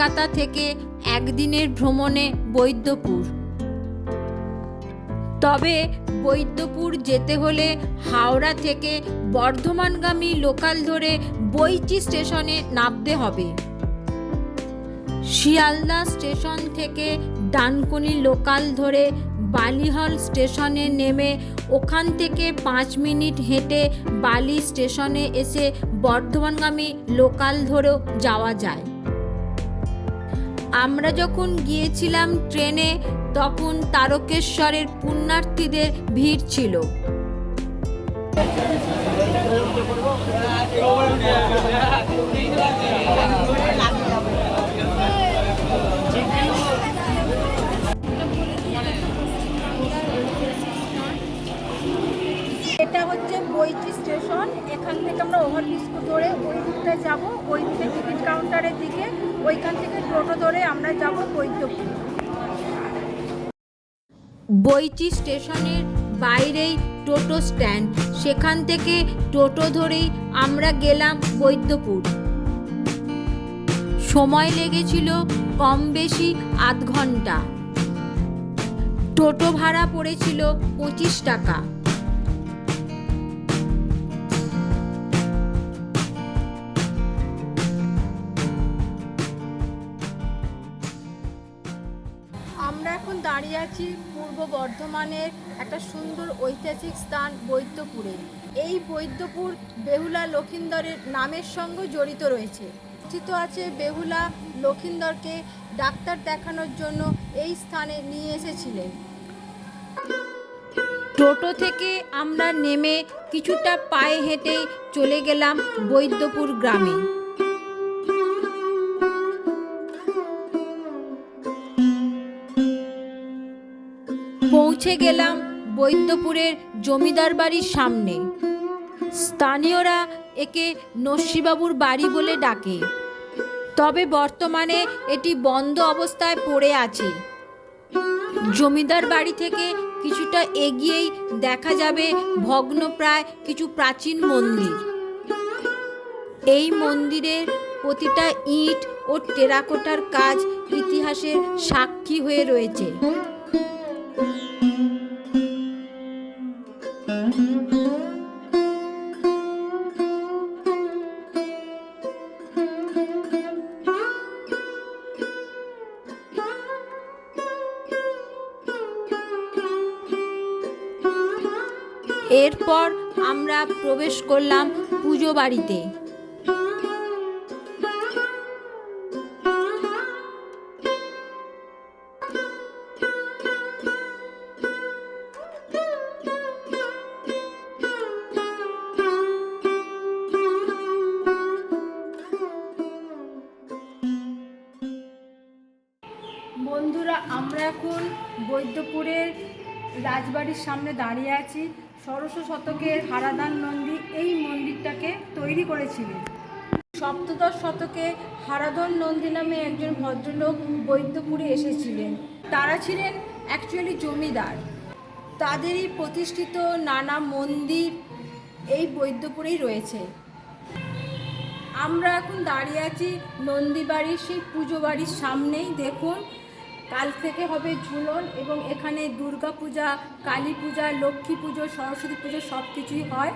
কলকাতা থেকে একদিনের ভ্রমণে বৈদ্যপুর। তবে বৈদ্যপুর যেতে হলে হাওড়া থেকে বর্ধমানগামী লোকাল ধরে বইচি স্টেশনে নামতে হবে। শিয়ালদা স্টেশন থেকে ডানকুনি লোকাল ধরে বালিহল স্টেশনে নেমে ওখান থেকে পাঁচ মিনিট হেঁটে বালি স্টেশনে এসে বর্ধমানগামী লোকাল ধরেও যাওয়া যায়। আমরা যখন গিয়েছিলাম ট্রেনে তখন তারকেশ্বরের পুণ্যার্থীদের ভিড় ছিল। এখান থেকে আমরা ওভারব্রিজ ধরে ওই দিকটায় যাব, ওই দিকে টিকিট কাউন্টারের দিকে, ওইখান থেকে টোটো ধরে আমরা যাব বৈদ্যপুর। বইচি স্টেশনের বাইরেই টোটো স্ট্যান্ড, সেখান থেকে টোটো ধরেই আমরা গেলাম বৈদ্যপুর। সময় লেগেছিল কম বেশি আধ ঘণ্টা। টোটো ভাড়া পড়েছিল পঁচিশ টাকা। আছি পূর্ব বর্ধমানের একটা সুন্দর ঐতিহাসিক স্থান বৈদ্যপুরে। এই বৈদ্যপুর বেহুলা লক্ষিন্দরের নামের সঙ্গে জড়িত রয়েছে। কথিত আছে বেহুলা লক্ষিন্দরকে ডাক্তার দেখানোর জন্য এই স্থানে নিয়ে এসেছিলেন। টোটো থেকে আমরা নেমে কিছুটা পায়ে হেঁটেই চলে গেলাম বৈদ্যপুর গ্রামে। পৌঁছে গেলাম বৈদ্যপুরের জমিদার বাড়ির সামনে। স্থানীয়রা একে নস্যিবাবুর বাড়ি বলে ডাকে। তবে বর্তমানে এটি বন্ধ অবস্থায় পড়ে আছে। জমিদার বাড়ি থেকে কিছুটা এগিয়েই দেখা যাবে ভগ্নপ্রায় কিছু প্রাচীন মন্দির। এই মন্দিরের প্রতিটা ইট ও টেরাকোটার কাজ ইতিহাসের সাক্ষী হয়ে রয়েছে। এরপর আমরা প্রবেশ করলাম পুজো বাড়িতে। আমরা এখন বৈদ্যপুরের রাজবাড়ির সামনে দাঁড়িয়ে আছি। ষোড়শ শতকের হারাদান নন্দী এই মন্দিরটাকে তৈরি করেছিলেন। সপ্তদশ শতকে হারাধন নন্দী নামে একজন ভদ্রলোক বৈদ্যপুরে এসেছিলেন। তারা ছিলেন অ্যাকচুয়ালি জমিদার। তাদেরই প্রতিষ্ঠিত নানা মন্দির এই বৈদ্যপুরেই রয়েছে। আমরা এখন দাঁড়িয়ে আছি নন্দী বাড়ির সেই পুজো বাড়ির সামনেই। দেখুন কাল থেকে হবে ঝুলন এবং এখানে দুর্গা পূজা কালী পূজা, লক্ষ্মী পুজো, সরস্বতী পুজো সব কিছুই হয়।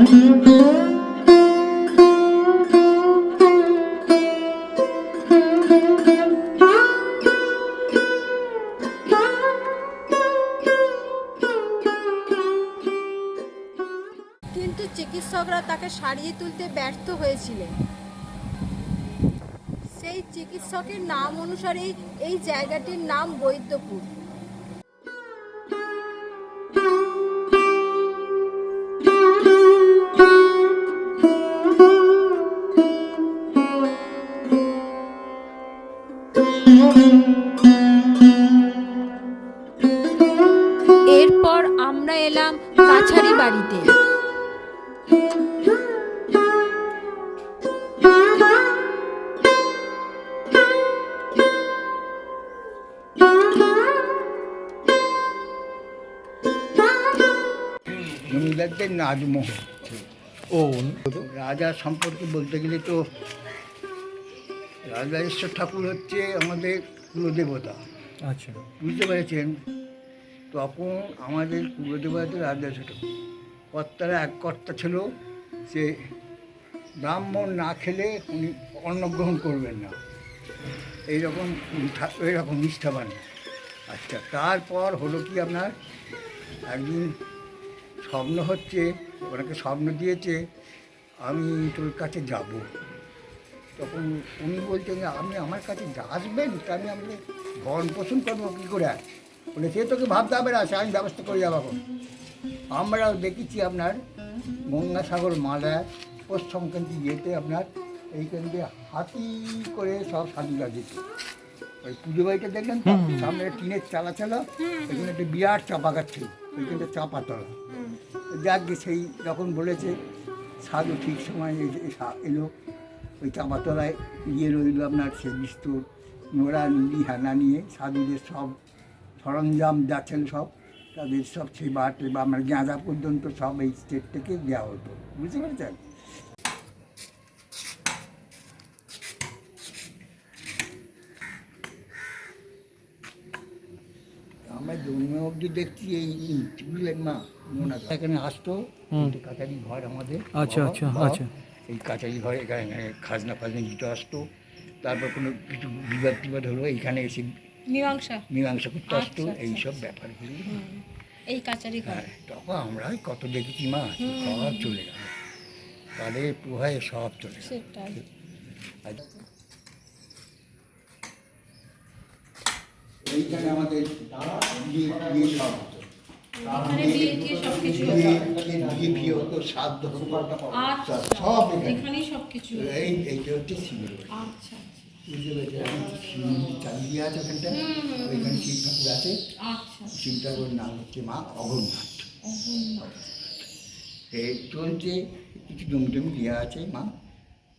কিন্তু চিকিৎসকরা তাকে সারিয়ে তুলতে ব্যর্থ হয়েছিলেন। সেই চিকিৎসকের নাম অনুসারেই এই জায়গাটির নাম বৈদ্যপুর। জমিদারদের নাজমহল ও। রাজা সম্পর্কে বলতে গেলে তো রাজরাজেশ্বর ঠাকুর হচ্ছে আমাদের কুলদেবতা। আচ্ছা। বুঝতে পেরেছেন? তখন আমাদের কুলদেবতা রাজরাজেশ্বর ঠাকুর। কর্তারা এক কর্তা ছিল সে ব্রাহ্মণ না খেলে উনি অন্নগ্রহণ করবেন না। এইরকম এইরকম নিষ্ঠাবান। আচ্ছা তারপর হলো কি আপনার? একদিন স্বপ্ন হচ্ছে ওনাকে স্বপ্ন দিয়েছে আমি তোর কাছে যাব। তখন উনি বলছেন যে আপনি আমার কাছে আসবেন তা আমি আমাকে ভরণ পোষণ করব কী করে? বলে সে তোকে ভাবতে হবে না সে আমি ব্যবস্থা করে যাব এখন। আমরাও দেখেছি আপনার গঙ্গাসাগর মালা পৌষ সংক্রান্তি ইয়েতে আপনার এইখান দিয়ে হাতি করে সব সাধুরা যেত ওই পুজো বাড়িটা দেখলেন সামনে একটা টিনের চালা চালা এখানে একটা বিরাট চাপা গাছ ছিল ওইখানটা চাপা তলা যাক সেই যখন বলেছে। সাধু ঠিক সময় এলো। ওই চাপাতলায় গিয়ে রইল আপনার সে বিস্তর নোড়া, নুড়ি, হানা নিয়ে। সাধুদের সব সরঞ্জাম যাচ্ছেন সব। তাদের সব সেই বাটে বা আমার গাঁদা পর্যন্ত সব এই স্টেট থেকে দেওয়া হতো। বুঝতে পেরেছেন আমরা জন্ম অবধি দেখছি এই ইট, বুঝলেন না মোনা এখানে আসতো কাটারি ঘর আমাদের। আচ্ছা, আচ্ছা, আচ্ছা। এই কাটারি ঘরে এখানে খাজনা ফাজনা দিতে আসতো। তারপর কোনো কিছু বিবাদ টিবাদ হলো এইখানে এসে মীমাংসা। মীমাংসা করতে আসতো আচ্ছা, আচ্ছা, এইসব ব্যাপারগুলো। এই কাচারি হ্যাঁ তখন আমরা কত দেখেছি মা সব চলে গেল। তাদের প্রভাবে সব চলে গেল। সেটাই। এইখানে আমাদের বিয়ে বিয়ে সব হতো। বিয়ে বিয়ে হতো। শ্রাদ্ধ হতো আচ্ছা সব এখানে। সব কিছু এই এইটা হচ্ছে শিবির আচ্ছা বুঝতে পেরেছি? শিবির চালিয়ে আছে ওখানটা। ওইখানে শিব ঠাকুর আছে। আচ্ছা শিব ঠাকুরের নাম হচ্ছে মা অঘরনাথ এই চলছে কিছু জমি টমি দেওয়া আছে মা।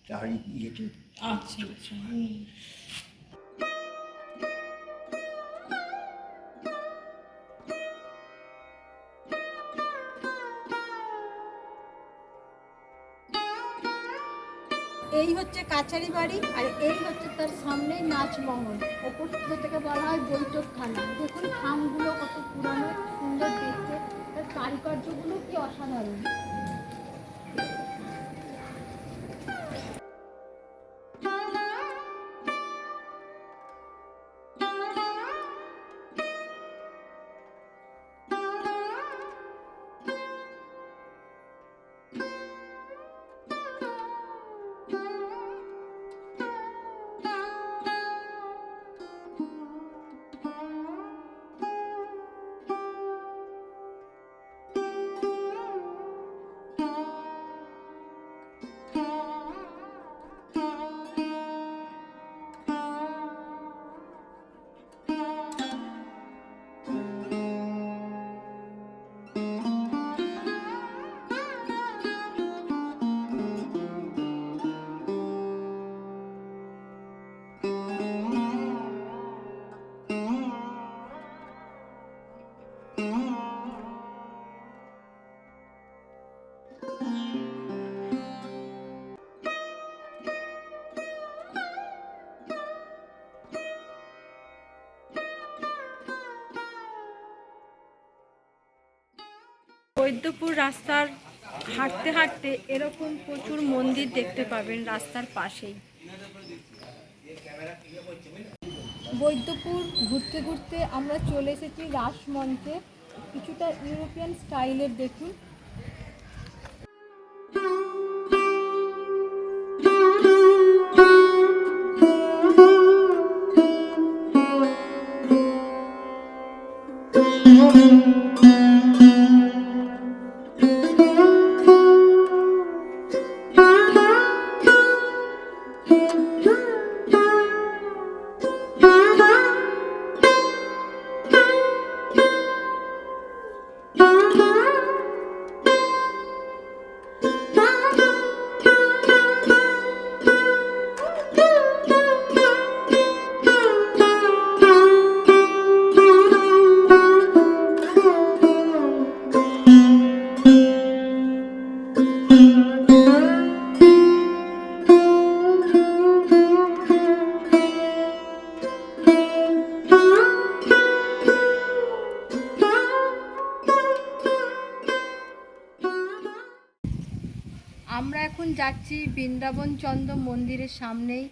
তার ইয়েতে। আচ্ছা এই হচ্ছে কাছারি বাড়ি আর এই হচ্ছে তার সামনেই নাচমহল। ওপর থেকে বলা হয় বৈঠকখানা। দেখুন খামগুলো কত পুরানো, সুন্দর দেখতে। তার কারুকার্যগুলো কি অসাধারণ। বৈদ্যপুর রাস্তার হাঁটতে হাঁটতে এরকম প্রচুর মন্দির দেখতে পাবেন রাস্তার পাশেই। বৈদ্যপুর ঘুরতে ঘুরতে আমরা চলে এসেছি রাসমঞ্চে। কিছুটা ইউরোপিয়ান স্টাইলের দেখুন। যাচ্ছি বৃন্দাবন চন্দ্র মন্দিরের সামনেই।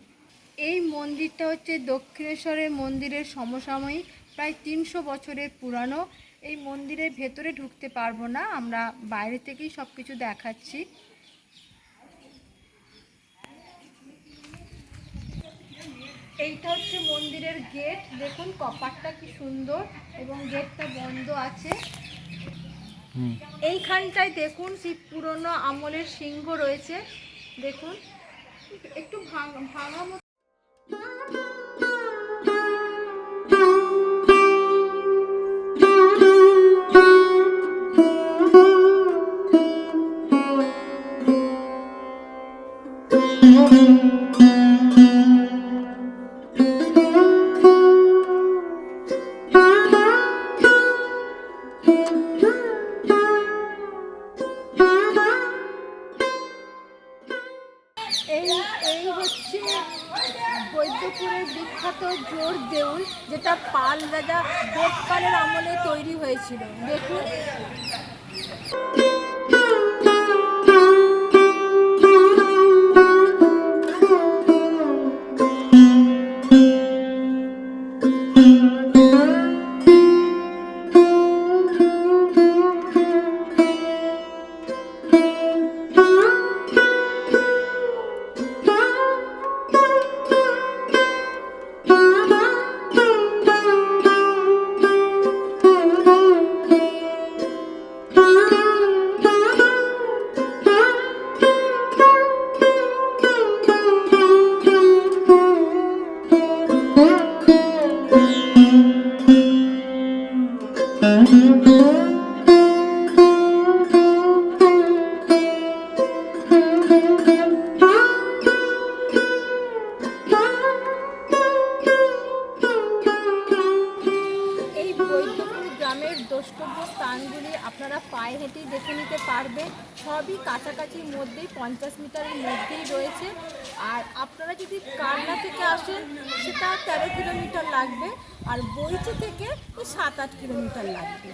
এই মন্দিরটা হচ্ছে দক্ষিণেশ্বরের মন্দিরের সমসাময়িক, প্রায় তিনশো বছরের পুরানো। এই মন্দিরের ভেতরে ঢুকতে পারব না, আমরা বাইরে থেকেই সব কিছু দেখাচ্ছি। এইটা হচ্ছে মন্দিরের গেট, দেখুন কপারটা কি সুন্দর এবং গেটটা বন্ধ আছে। এইখানটায় দেখুন সেই পুরনো আমলের সিংহ রয়েছে। দেখুন একটু ভাঙা ভাঙা মতো। কাছাকাছির মধ্যেই, পঞ্চাশ মিটারের মধ্যেই রয়েছে। আর আপনারা যদি কারলা থেকে আসেন, সেটা তেরো কিলোমিটার লাগবে, আর বইচি থেকে সাত আট কিলোমিটার লাগবে।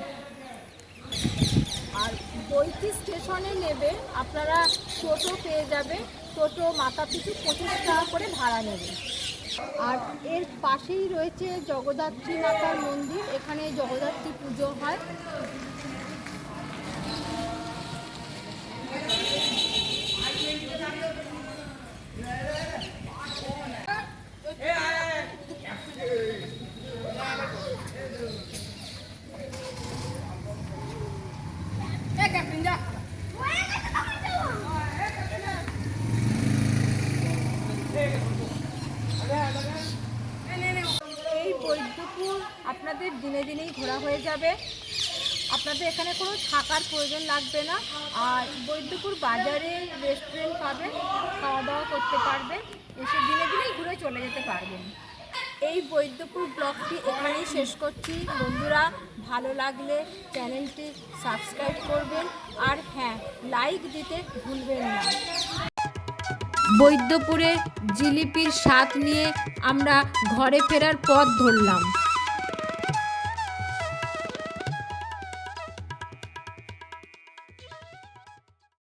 আর বইচি স্টেশনে নেবে, আপনারা টোটো পেয়ে যাবে টোটো মাথা পিছু পঁচিশ টাকা করে ভাড়া নেবে। আর এর পাশেই রয়েছে জগদ্ধাত্রী মাতার মন্দির, এখানে জগদ্ধাত্রী পুজো হয় এই বৈদ্যপুর আপনাদের দিনে দিনেই ঘোরা হয়ে যাবে। আপনাদের এখানে কোনো থাকার প্রয়োজন লাগবে না। আর বৈদ্যপুর বাজারে রেস্টুরেন্ট পাবেন খাওয়া দাওয়া করতে পারবেন এসে দিনে দিনেই ঘুরে চলে যেতে পারবেন। এই বৈদ্যপুর ব্লগটি এখানেই শেষ করছি। বন্ধুরা, ভালো লাগলে চ্যানেলটি সাবস্ক্রাইব করবেন। আর হ্যাঁ লাইক দিতে ভুলবেন না। বৈদ্যপুরে জিলিপির স্বাদ নিয়ে আমরা ঘরে ফেরার পথ ধরলাম।